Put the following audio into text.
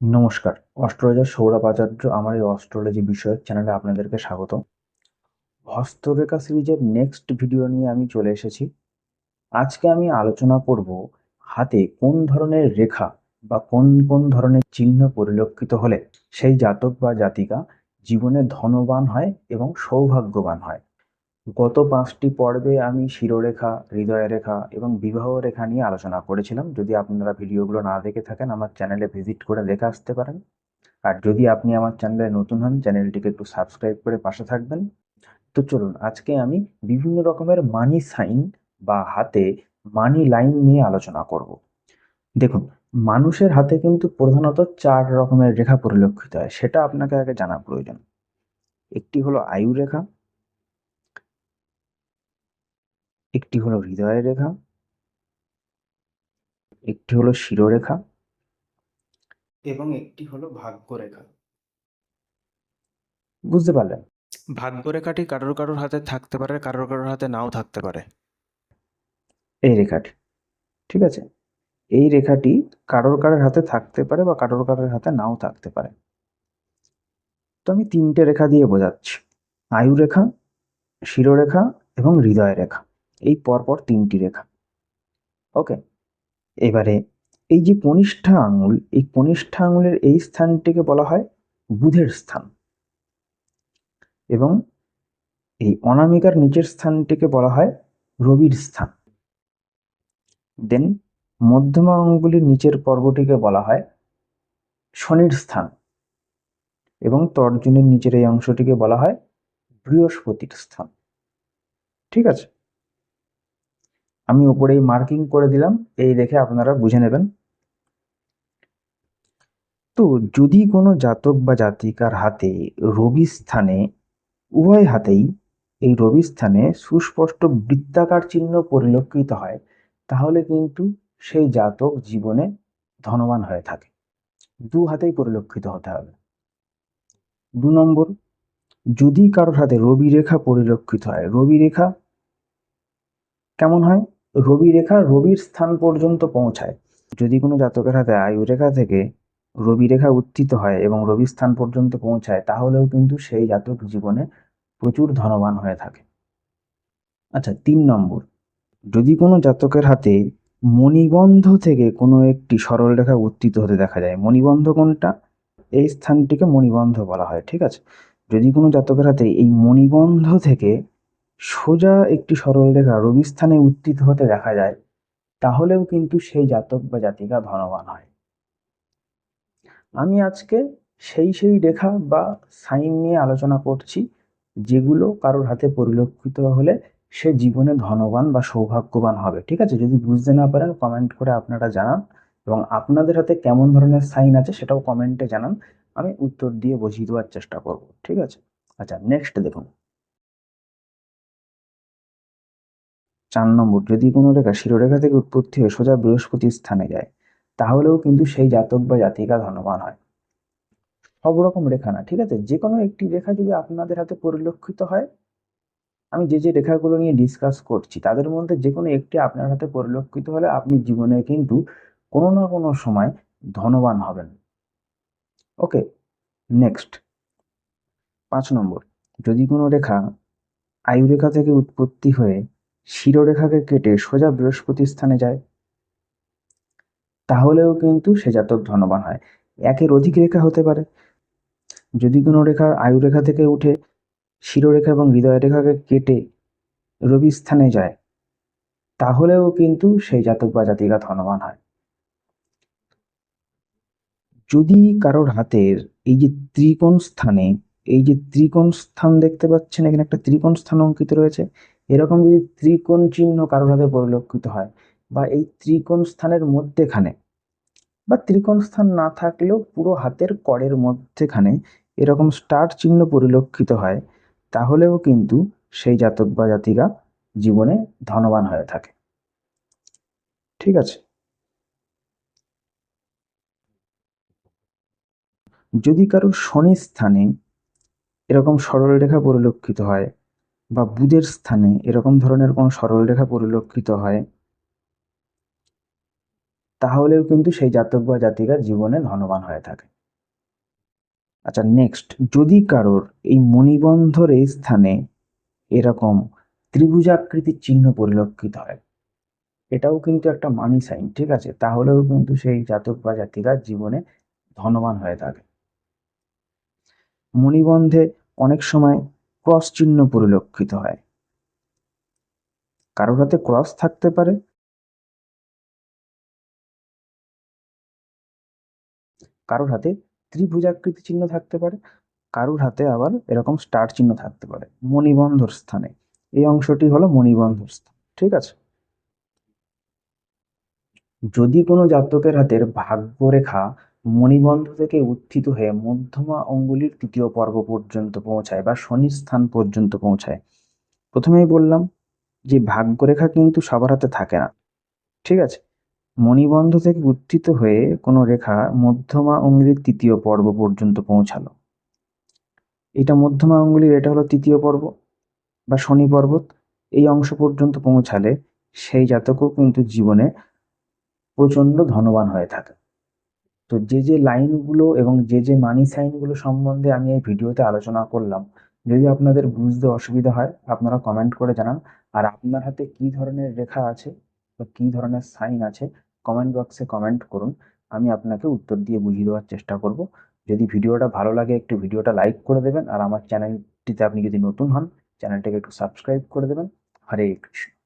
নমস্কার। অস্ট্রোলজার সৌরভ আচার্য আমার এই অস্ট্রোলজি বিষয়ক চ্যানেলে আপনাদেরকে স্বাগত। হস্তরেখা সিরিজের নেক্সট ভিডিও নিয়ে আমি চলে এসেছি। আজকে আমি আলোচনা করব হাতে কোন ধরনের রেখা বা কোন কোন ধরনের চিহ্ন পরিলক্ষিত হলে সেই জাতক বা জাতিকা জীবনে ধনবান হয় এবং সৌভাগ্যবান হয়। গত পাঁচটি পর্বে আমি শিরোরেখা হৃদয় রেখা এবং বিবাহ রেখা নিয়ে আলোচনা করেছিলাম। যদি আপনারা ভিডিওগুলো না দেখে থাকেন, আমার চ্যানেলে ভিজিট করে দেখে আসতে পারেন। আর যদি আপনি আমার চ্যানেলে নতুন হন, চ্যানেলটিকে একটু সাবস্ক্রাইব করে পাশে থাকবেন। তো চলুন, আজকে আমি বিভিন্ন রকমের মানি সাইন বা হাতে মানি লাইন নিয়ে আলোচনা করব। দেখুন, মানুষের হাতে কিন্তু প্রধানত চার রকমের রেখা পরিলক্ষিত হয়, সেটা আপনাকে আগে জানা প্রয়োজন। একটি হলো আয়ু রেখা একটি হলো হৃদয় রেখা একটি হলো শিরোরেখা এবং একটি হলো ভাগ্যরেখা। বুঝতে পারলেন? ভাগ্যরেখাটি কারোর কারোর হাতে থাকতে পারে কারোর কারোর হাতে নাও থাকতে পারে। এই রেখাটি ঠিক আছে? এই রেখাটি কারোর কারোর হাতে থাকতে পারে বা কারোর কারোর হাতে নাও থাকতে পারে। তো আমি তিনটে রেখা দিয়ে বোঝাচ্ছি আয়ু রেখা শিরোরেখা এবং হৃদয় রেখা। এই পরপর তিনটি রেখা। ওকে এবারে এই যে কনিষ্ঠা আঙুল, এই কনিষ্ঠা আঙুলের এই স্থানটিকে বলা হয় বুধের স্থান। এবং এই অনামিকার নিচের স্থানটিকে বলা হয় রবির স্থান। দেন মধ্যমা আঙ্গুলির নিচের পর্বটিকে বলা হয় শনির স্থান। এবং তর্জনীর নিচের এই অংশটিকে বলা হয় বৃহস্পতির স্থান। ঠিক আছে? আমি উপরেই মার্কিং করে দিলাম, এই দেখে আপনারা বুঝে নেবেন। তো যদি কোনো জাতক বা জাতিকার হাতে রবি স্থানে, উভয় হাতেই এই রবি স্থানে সুস্পষ্ট বৃত্তাকার চিহ্ন পরিলক্ষিত হয়, তাহলে কিন্তু সেই জাতক জীবনে ধনবান হয়ে থাকে। দু হাতেই পরিলক্ষিত হতে হবে। দু নম্বর, যদি কারোর হাতে রবি রেখা পরিলক্ষিত হয় রবি রেখা কেমন হয়? রবি রেখা রবির স্থান পর্যন্ত পৌঁছায়। যদি কোনো জাতকের হাতে আয়ু রেখা থেকে রবি রেখা উত্থিত হয় এবং রবি স্থান পর্যন্ত পৌঁছায়, তাহলেও কিন্তু সেই জাতক জীবনে প্রচুর ধনবান হয়ে থাকে। আচ্ছা তিন নম্বর। যদি কোনো জাতকের হাতে মণিবন্ধ থেকে কোনো একটি সরল রেখা উত্থিত হতে দেখা যায়, মণিবন্ধ কোনটা? এই স্থানটিকে মণিবন্ধ বলা হয়, ঠিক আছে? যদি কোনো জাতকের হাতে এই মণিবন্ধ থেকে সোজা একটি সরল রেখা রবি স্থানে উত্থিত হতে দেখা যায়, তাহলেও কিন্তু সেই জাতক বা জাতিকা ধনবান হয়। আমি আজকে সেই সেই রেখা বা সাইন নিয়ে আলোচনা করছি, যেগুলো কারোর হাতে পরিলক্ষিত হলে সে জীবনে ধনবান বা সৌভাগ্যবান হবে। ঠিক আছে? যদি বুঝতে না পারেন কমেন্ট করে আপনারা জানান এবং আপনাদের হাতে কেমন ধরনের সাইন আছে সেটাও কমেন্টে জানান। আমি উত্তর দিয়ে বুঝিয়ে দেওয়ার চেষ্টা করব। ঠিক আছে? আচ্ছা নেক্সট দেখুন। চার নম্বর, যদি কোনো রেখা শিরোরেখা থেকে উৎপত্তি হয়ে সোজা বৃহস্পতির স্থানে যায়, তাহলেও কিন্তু সেই জাতক বা জাতিকা ধনবান হয়। সব রকম রেখা না, ঠিক আছে? যে কোনো একটি রেখা যদি আপনাদের হাতে পরিলক্ষিত হয়, আমি যে যে রেখাগুলো নিয়ে ডিসকাস করছি, তাদের মধ্যে যে কোনো একটি আপনার হাতে পরিলক্ষিত হলে আপনি জীবনে কিন্তু কোনো না কোনো সময় ধনবান হবেন। ওকে নেক্সট পাঁচ নম্বর, যদি কোনো রেখা আয়ুরেখা থেকে উৎপত্তি হয়ে শিরোরেখাকে কেটে সোজা বৃহস্পতি স্থানে যায়। তাহলেও কিন্তু সে জাতক ধনবান হয়। একের অধিক রেখা হতে পারে। যদি কোনো রেখা আয়ু রেখা থেকে উঠে, শিরোরেখা এবং হৃদয় রেখাকে কেটে রবি স্থানে যায়, তাহলেও কিন্তু সেই জাতক বা জাতিকা ধনবান হয়। যদি কারোর হাতের এই যে ত্রিকোণ স্থানে, এই যে ত্রিকোণ স্থান দেখতে পাচ্ছেন, এখানে একটা ত্রিকোণ স্থান অঙ্কিত রয়েছে এরকম যদি ত্রিকোণ চিহ্ন কারোর হাতে পরিলক্ষিত হয় বা এই ত্রিকোণ স্থানের মধ্যেখানে বা ত্রিকোণ স্থান না থাকলেও পুরো হাতের কড়ের মধ্যেখানে এরকম স্টার চিহ্ন পরিলক্ষিত হয়, তাহলেও কিন্তু সেই জাতক বা জাতিকা জীবনে ধনবান হয়ে থাকে। ঠিক আছে? যদি কারও শনি স্থানে এরকম সরল রেখা পরিলক্ষিত হয় বা বুধের স্থানে এরকম ধরনের কোনো সরল রেখা পরিলক্ষিত হয়, তাহলেও কিন্তু সেই জাতক বা জাতিকা জীবনে ধনবান হয়ে থাকে। আচ্ছা নেক্সট যদি কারোর এই মণিবন্ধর এই স্থানে এরকম ত্রিভুজাকৃতির চিহ্ন পরিলক্ষিত হয়, এটাও কিন্তু একটা মানি সাইন ঠিক আছে? তাহলেও কিন্তু সেই জাতক বা জাতিকার জীবনে ধনবান হয়ে থাকে। মণিবন্ধে অনেক সময় ক্রস চিহ্ন পরিলক্ষিত হয়। কারোর হাতে ক্রস থাকতে পারে। কারোর হাতে ত্রিভুজাকৃতি চিহ্ন থাকতে পারে। কারোর হাতে আবার এরকম স্টার চিহ্ন থাকতে পারে। মণিবন্ধর স্থানে। এই অংশটি হলো মণিবন্ধর স্থান। ঠিক আছে? যদি কোনো জাতকের হাতের ভাগ্যরেখা মণিবন্ধ থেকে উত্থিত হয়ে মধ্যমা অঙ্গুলির তৃতীয় পর্ব পর্যন্ত পৌঁছায় বা শনির স্থান পর্যন্ত পৌঁছায়। প্রথমেই বললাম যে ভাগ্যরেখা কিন্তু সবার হাতে থাকে না। ঠিক আছে? মণিবন্ধ থেকে উত্থিত হয়ে কোনো রেখা মধ্যমা অঙ্গুলির তৃতীয় পর্ব পর্যন্ত পৌঁছালো। এটা মধ্যমা অঙ্গুলির, এটা হলো তৃতীয় পর্ব বা শনি পর্বত। এই অংশ পর্যন্ত পৌঁছালে সেই জাতকও কিন্তু জীবনে প্রচণ্ড ধনবান হয়ে থাকে। তো যে যে লাইনগুলো এবং যে যে মানি সাইনগুলো সম্বন্ধে আমি এই ভিডিওতে আলোচনা করলাম, যদি আপনাদের বুঝতে অসুবিধা হয়, আপনারা কমেন্ট করে জানান। আর আপনার হাতে কী ধরনের রেখা আছে বা কী ধরনের সাইন আছে কমেন্ট বক্সে কমেন্ট করুন। আমি আপনাকে উত্তর দিয়ে বুঝিয়ে দেওয়ার চেষ্টা করব। যদি ভিডিওটা ভালো লাগে, একটু ভিডিওটা লাইক করে দেবেন। আর আমার চ্যানেলটিতে আপনি যদি নতুন হন চ্যানেলটাকে একটু সাবস্ক্রাইব করে দেবেন। হরে কৃষ্ণ।